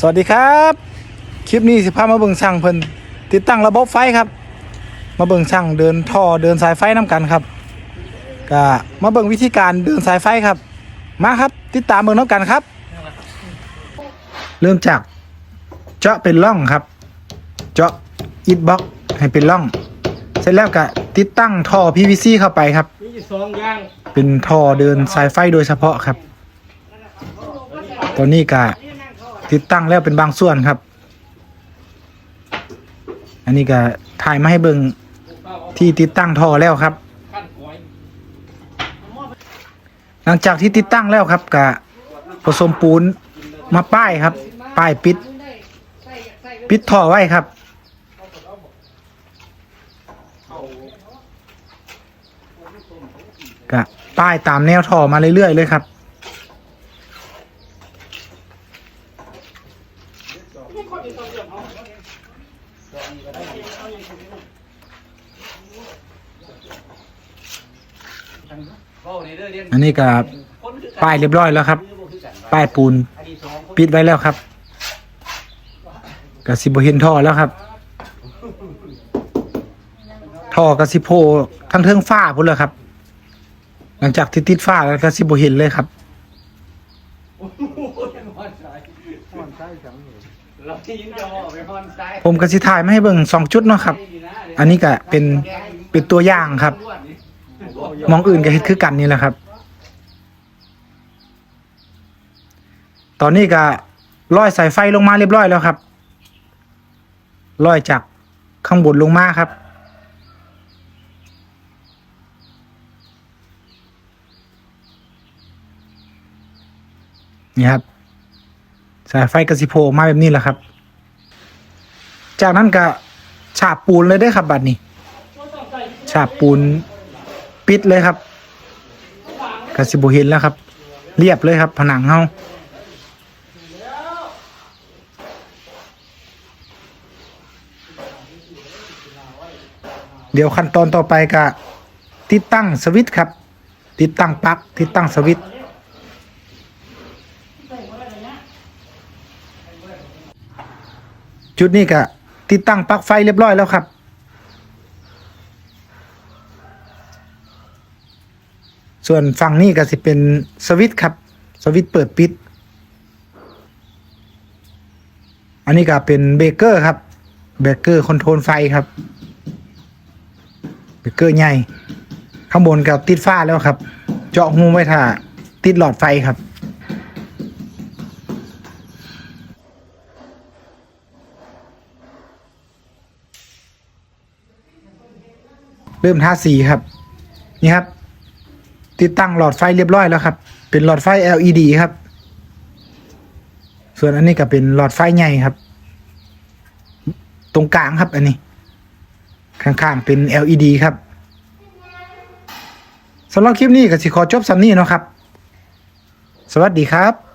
สวัสดีครับ คลิปนี้สิพามาเบิ่งช่างเพิ่นติดตั้งระบบไฟครับ มาเบิ่งช่างเดินท่อเดินสายไฟน้กันครับก็มาเบิ่งวิธีการเดินสายไฟครับ มาครับ ติดตามเบิ่งน้กันครับ เริ่มจากเจาะเป็นร่องครับ เจาะอิฐบล็อกให้เป็นร่อง เสร็จแล้วก็ติดตั้งท่อ PVC เข้าไปครับ เป็นท่อเดินสายไฟโดยเฉพาะครับ ตัวนี้ก็ ติดตั้งแล้วเป็นบางส่วนครับ อันนี้ก็ถ่ายมาให้เบิงที่ติดตั้งท่อแล้วครับ หลังจากที่ติดตั้งแล้วครับก็ผสมปูนมาป้ายครับ ป้ายปิด ปิดท่อไว้ครับก็ป้ายตามแนวท่อมาเรื่อยๆเลยครับ อันนี้ก็ป้ายเรียบร้อยแล้วครับ ป้ายปูน ปิดไว้แล้วครับกับสิบเห็นท่อแล้วครับท่อกับสิโพทั้งเทิงฟ้าพุ่นเลยครับ หลังจากที่ติดฟ้าแล้วกสิบเห็นเลยครับ ผมกสิถ่ายมาให้เบิ่งสองจุดเนาะครับ อันนี้ก็เป็นเป็นตัวอย่างครับ มองอื่นก็เฮ็ดคือกันนี่แหละครับ ตอนนี้ก็ร้อยสายไฟลงมาเรียบร้อยแล้วครับร้อยจากข้างบนลงมาครับนี่ครับ สายไฟกระสิโผล่มาแบบนี้แหละครับ จากนั้นก็ฉาบปูนเลยได้ครับบัดนี้ฉาบปูนปิดเลยครับกระสิบเห็นแล้วครับ เรียบเลยครับ ผนังเฮาเดี๋ยวขั้นตอนต่อไปก็ติดตั้งสวิตช์ครับ ติดตั้งปลั๊กติดตั้งสวิตช์ จุดนี้ก็ติดตั้งปลั๊กไฟเรียบร้อยแล้วครับ ส่วนฝั่งนี้ก็สิเป็นสวิตช์ครับ สวิตช์เปิดปิด อันนี้ก็เป็นเบเกอร์ครับ เบเกอร์คอนโทรลไฟครับ เบเกอร์ใหญ่ ข้างบนก็ติดฟ้าแล้วครับ เจาะหูไว้ถ้าติดหลอดไฟครับ เริ่มทาสีครับ นี่ครับ ติดตั้งหลอดไฟเรียบร้อยแล้วครับ เป็นหลอดไฟ LED ครับ ส่วนอันนี้ก็เป็นหลอดไฟใหญ่ครับ ตรงกลางครับ อันนี้ ข้างๆเป็น LED ครับสำหรับคลิปนี้ก็สิขอจบสำนี้เนาะครับ สวัสดีครับ